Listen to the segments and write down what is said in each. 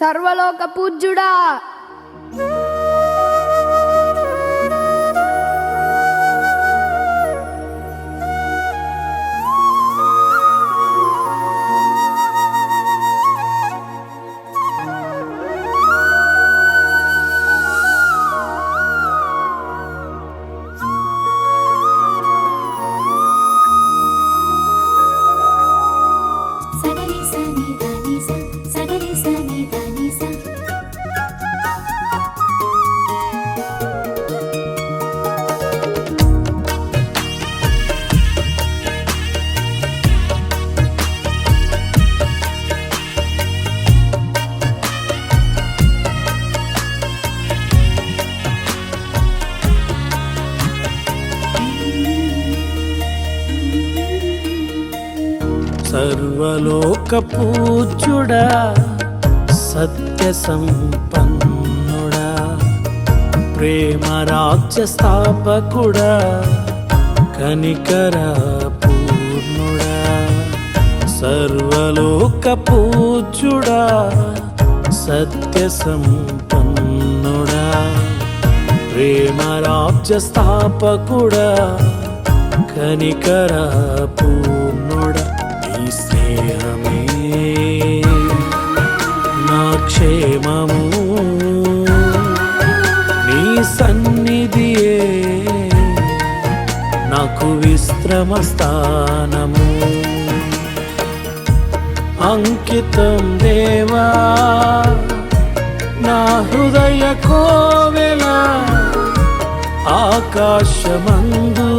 సర్వలోక పూజ్యుడా సర్వలోకపూజ్యుడా సత్య సంపన్నుడా ప్రేమ రాజ్య స్థాపకుడా కనికర పూర్ణుడా సర్వలోక పూజ్యుడా సత్య సంపన్నుడా ప్రేమ రాజ్య స్థాపకుడా కనికర పూర్ణుడా స్నేహమే నా క్షేమము. నీ సన్నిధియే నాకు విశ్రమ స్థానము. అంకితం దేవా నా హృదయ కోవెలా ఆకాశమందు.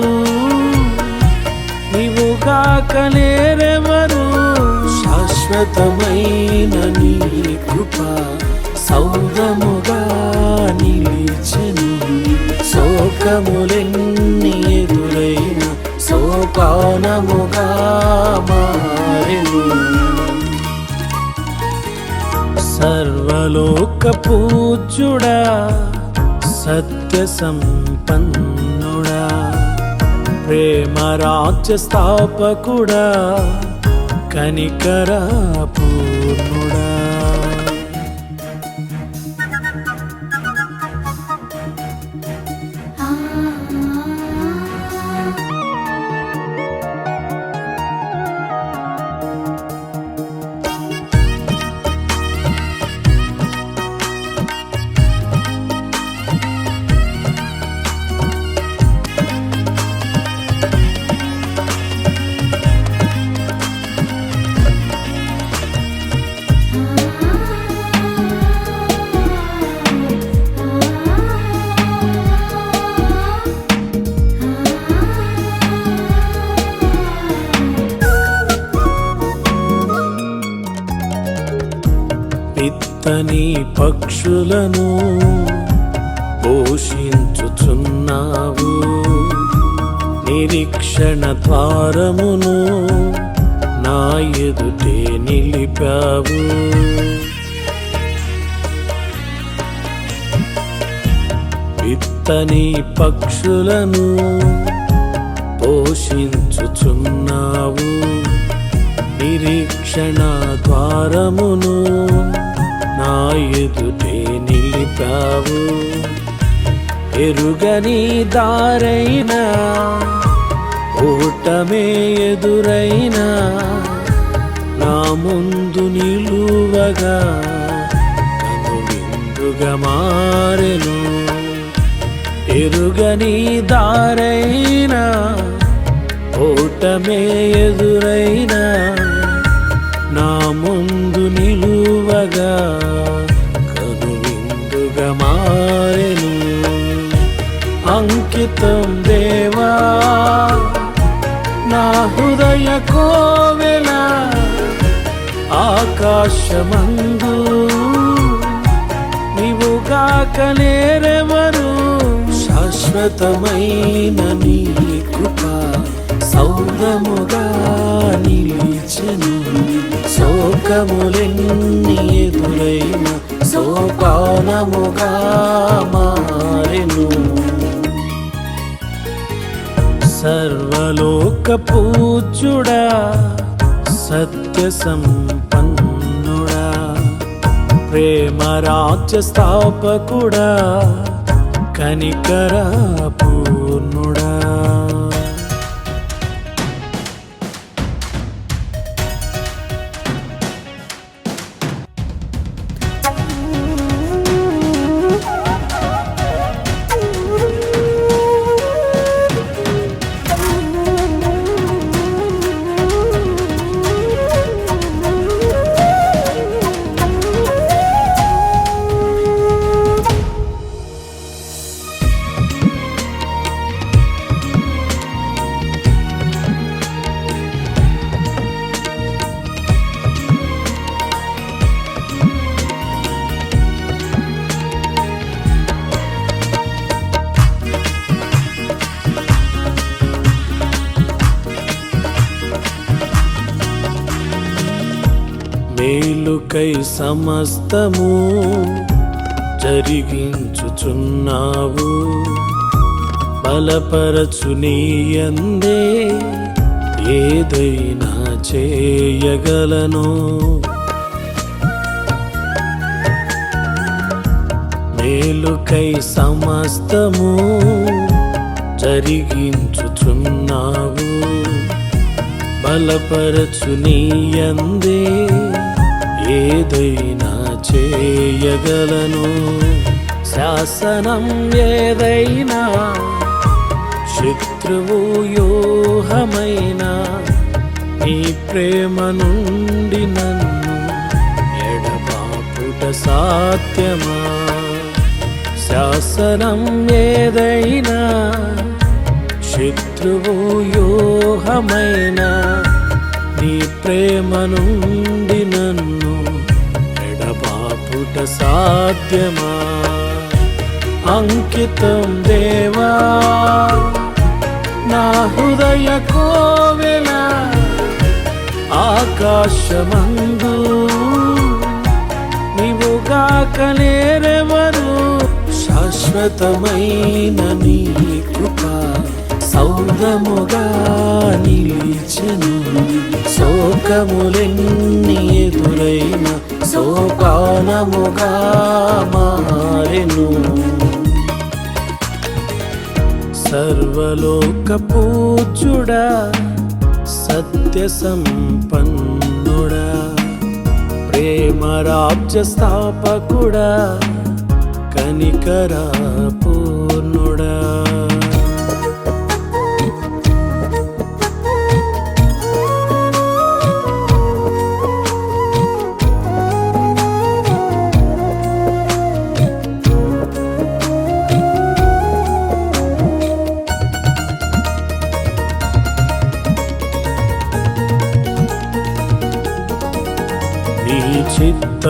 నీవుగాక లేరెవరు శాశ్వతమైన నీ కృప సౌదముగా నిలిచెను. శోకములెన్ని ఎదురైన సోపానముగా మారెను. సర్వలోక పూజ్యుడా సత్య సంపన్నుడా ప్రేమ రాజ్య స్థాపకుడా కనికరా పూర్ణుడు. పక్షులను పోషించుచున్నావు. నిరీక్షణ ద్వారమును నా ఎదుటే నిలిపావు. విత్తని పక్షులను పోషించుచున్నావు. నిరీక్షణ ద్వారమును నా ఎదుటే నిలిపావు. ఎరుగని దారైనా ఓటమే ఎదురైనా నా ముందు నిలువగా కనువిందుగా మారెను. ఎరుగని దారైనా ఓటమే ఎదురైనా హృదయ కోవెల ఆకాశమందు. నీవు కాకలేరెవరు శాశ్వతమైన నీ కృప సౌదముగా నిలిచెను. శోకములెన్ని ఎదురైన సోపానముగా మారెను. సర్వలో పూజ్యుడా సత్య సంపన్నుడా ప్రేమ రాజ్య స్థాపకుడా కనికర పూర్ణుడా మేలుకై సమస్తము జరిగించుచున్నావు. బలపరచు నీయందే ఏదైనా చేయగలను. మేలుకై సమస్తము జరిగించుచున్నావు. బలపరచు నీయందే ఏదైనా చేయగలను. శాసనం ఏదైనా శత్రువు యోహమైన నీ ప్రేమ నుండి నన్ను ఎడబాపుట సాధ్యమా? శాసనం ఏదైనా శత్రువు యోహమైన నీ ప్రేమ నుండి నన్ను ఎడబాపుట సాధ్యమా? అంకితం దేవా నా హృదయ కోవెల ఆకాశమందు నీవుగాక నేరెవరు శాశ్వతమైన నీ కృప సౌదముగా నిలిచెను. శోకములెన్ని ఎదురైన సర్వలోక పూజుడా సత్య సంపన్నుడా ప్రేమ రాజ్య స్థాపకుడా కనికర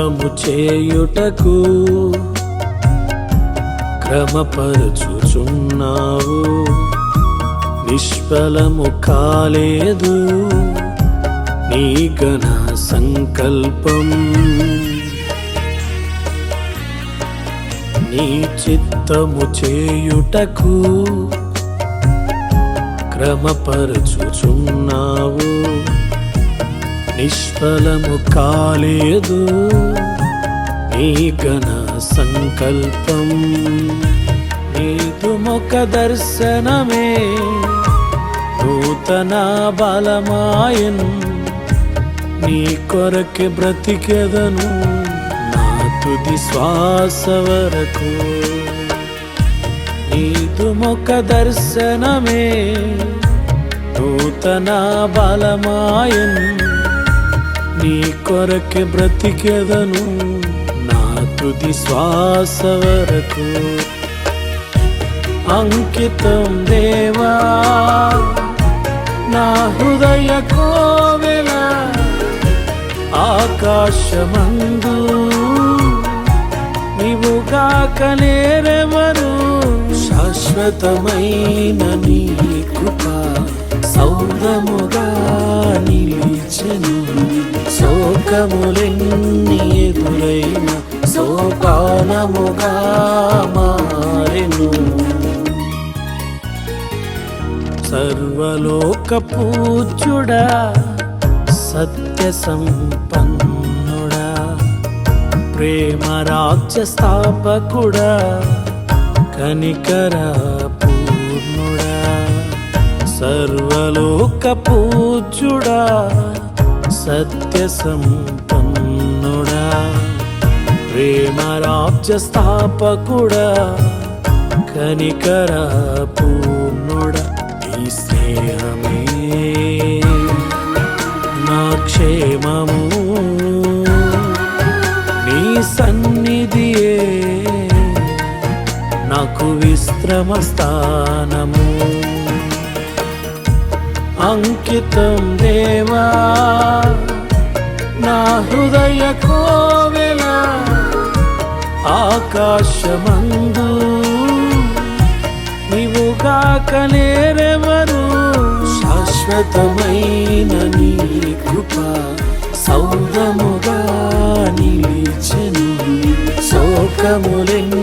చిత్తము చేయుటకు క్రమపరచుచున్నావు. నిష్ఫలము కాలేదు నీ గణ సంకల్పం. నీ చిత్తము చేయుటకు క్రమపరచుచున్నావు. నిష్ఫలము కాలేదు. నీ ఘన సంకల్పం. నీదు ముఖ దర్శనమే. నూతన బలమాయను. నీ కొరకి బ్రతికెదను. నా తుది శ్వాస వరకు. నీదు ముఖ దర్శనమే. నూతన బలమాయను. నీ కొరకే బ్రతికెదను నా తుది శ్వాస వరకు. అంకితం దేవా నా హృదయ కోవెల ఆకాశమందు. నీవుగాక నేరెవరు శాశ్వతమైన నీ కృపా. సౌదముగా నిలిచెను. శోకములెన్ని ఎదురైన సోపానముగా మారెను. సర్వలోక పూజ్యుడా సత్య సంపన్నుడా ప్రేమ రాజ్య స్థాపకుడా కనికరా సర్వలోక పూజ్యుడా సత్య సంపన్నుడా ప్రేమ రాజ్య స్థాపకుడా కనికర పూర్ణుడా ఈ స్నేహమే నా క్షేమము. నీ సన్నిధియే నాకు విశ్రమ స్థానము అంకితం దేవా నా హృదయ కోవెల ఆకాశమందు. నీవుగాక నేరెవరు? శాశ్వతమైన నీ కృప సౌదముగా నిలిచెను. శోకములెన్ని